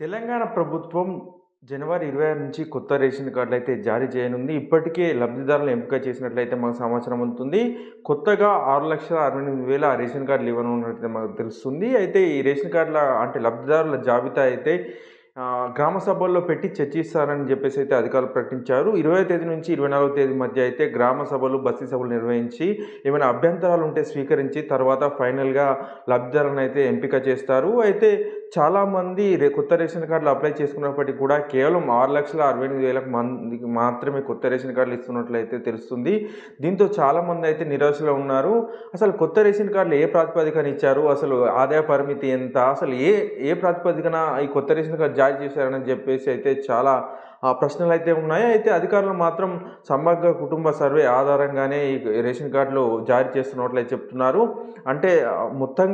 తెలంగాణ ప్రభుత్వం జనవరి ఇరవై ఆరు నుంచి కొత్త రేషన్ కార్డులు అయితే జారీ చేయనుంది. ఇప్పటికే లబ్ధిదారులను ఎంపిక చేసినట్లయితే మాకు సమాచారం అందుతుంది. కొత్తగా ఆరు లక్షల అరవై ఎనిమిది వేల రేషన్ కార్డులు ఇవ్వనున్నట్లయితే మాకు తెలుస్తుంది. అయితే ఈ రేషన్ కార్డుల అంటే లబ్ధిదారుల జాబితా అయితే గ్రామ సభల్లో పెట్టి చర్చిస్తారని చెప్పేసి అయితే అధికారులు ప్రకటించారు. ఇరవై తేదీ నుంచి ఇరవై నాలుగో తేదీ మధ్య అయితే గ్రామ సభలు బస్తీ సభలు నిర్వహించి ఏమైనా అభ్యంతరాలు ఉంటే స్వీకరించి తర్వాత ఫైనల్గా లబ్ధిదారులను అయితే ఎంపిక చేస్తారు. అయితే చాలామంది రే కొత్త రేషన్ కార్డులు అప్లై చేసుకున్నప్పటికీ కూడా కేవలం ఆరు లక్షల అరవై ఎనిమిది వేలకు మందికి మాత్రమే కొత్త రేషన్ కార్డులు ఇస్తున్నట్లయితే తెలుస్తుంది. దీంతో చాలామంది అయితే నిరాశలో ఉన్నారు. అసలు కొత్త రేషన్ కార్డులు ఏ ప్రాతిపదికన ఇచ్చారు? అసలు ఆదాయ పరిమితి ఎంత? అసలు ఏ ఏ ప్రాతిపదికన ఈ కొత్త రేషన్ కార్డు జారీ చేశారని చెప్పేసి అయితే చాలా ఆ, ప్రశ్నలు అయితే ఉన్నాయి. అయితే అధికారులు మాత్రం సమగ్ర కుటుంబ సర్వే ఆధారంగానే ఈ రేషన్ కార్డులు జారీ చేస్తున్నట్లయితే చెప్తున్నారు. అంటే మొత్తం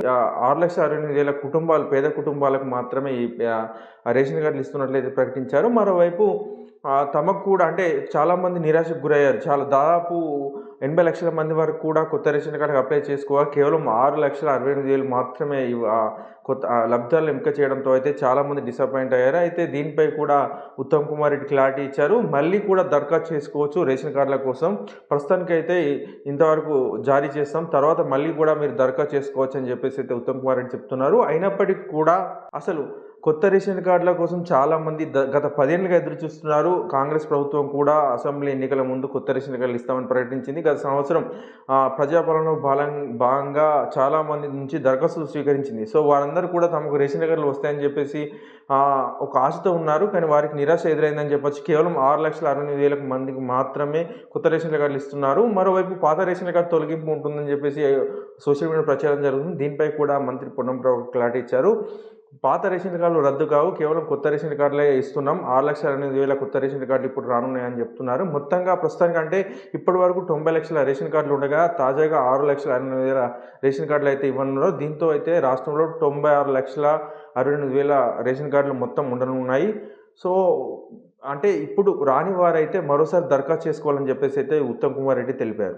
ఆరు లక్షల అరవై ఎనిమిది వేల కుటుంబాలు పేద కుటుంబాలకు మాత్రమే ఈ రేషన్ కార్డులు ఇస్తున్నట్లయితే ప్రకటించారు. మరోవైపు తమకు కూడా అంటే చాలామంది నిరాశకు గురయ్యారు. చాలా దాదాపు ఎనభై లక్షల మంది వరకు కూడా కొత్త రేషన్ కార్డుకి అప్లై చేసుకోవాలి కేవలం ఆరు లక్షల అరవై ఎనిమిది వేలు మాత్రమే కొత్త లబ్ధాలను ఎంపిక చేయడంతో అయితే చాలామంది డిసప్పాయింట్ అయ్యారు. అయితే దీనిపై కూడా ఉత్తమ్ కుమార్ రెడ్డి క్లారిటీ ఇచ్చారు. మళ్ళీ కూడా దరఖాస్తు చేసుకోవచ్చు రేషన్ కార్డుల కోసం. ప్రస్తుతానికైతే ఇంతవరకు జారీ చేస్తాం. తర్వాత మళ్ళీ కూడా మీరు దరఖాస్తు చేసుకోవచ్చు అని చెప్పేసి అయితే ఉత్తమ్ కుమార్ రెడ్డి చెప్తున్నారు. అయినప్పటికీ కూడా అసలు కొత్త రేషన్ కార్డుల కోసం చాలామంది ద గత పదేళ్ళుగా ఎదురు చూస్తున్నారు కాంగ్రెస్ ప్రభుత్వం కూడా అసెంబ్లీ ఎన్నికల ముందు కొత్త రేషన్ కార్డులు ఇస్తామని ప్రకటించింది. గత సంవత్సరం ప్రజాపాలన భాగం భాగంగా చాలామంది నుంచి దరఖాస్తులు స్వీకరించింది. సో వారందరూ కూడా తమకు రేషన్ కార్డులు వస్తాయని చెప్పేసి ఒక ఆశతో ఉన్నారు. కానీ వారికి నిరాశ ఎదురైందని చెప్పొచ్చు. కేవలం ఆరు లక్షల అరవై వేలకు మందికి మాత్రమే కొత్త రేషన్ కార్డులు ఇస్తున్నారు. మరోవైపు పాత రేషన్ కార్డు తొలగింపు ఉంటుందని చెప్పేసి సోషల్ మీడియా ప్రచారం జరుగుతుంది. దీనిపై కూడా మంత్రి పొన్నం ప్రభాకర్ క్లారిటీ ఇచ్చారు. పాత రేషన్ కార్డులు రద్దు కావు. కేవలం కొత్త రేషన్ కార్డులే ఇస్తున్నాం. ఆరు లక్షల ఎనిమిది వేల కొత్త రేషన్ కార్డులు ఇప్పుడు రానున్నాయని చెప్తున్నారు. మొత్తంగా ప్రస్తుతానికి అంటే ఇప్పటి వరకు తొంభై లక్షల రేషన్ కార్డులు ఉండగా తాజాగా ఆరు లక్షల ఎనిమిది వేల రేషన్ కార్డులు అయితే ఇవ్వనున్నారు. దీంతో అయితే రాష్ట్రంలో తొంభై ఆరు లక్షల అరవై ఎనిమిది వేల రేషన్ కార్డులు మొత్తం ఉండనున్నాయి. సో అంటే ఇప్పుడు రాని వారైతే మరోసారి దరఖాస్తు చేసుకోవాలని చెప్పేసి అయితే ఉత్తమ్ కుమార్ రెడ్డి తెలిపారు.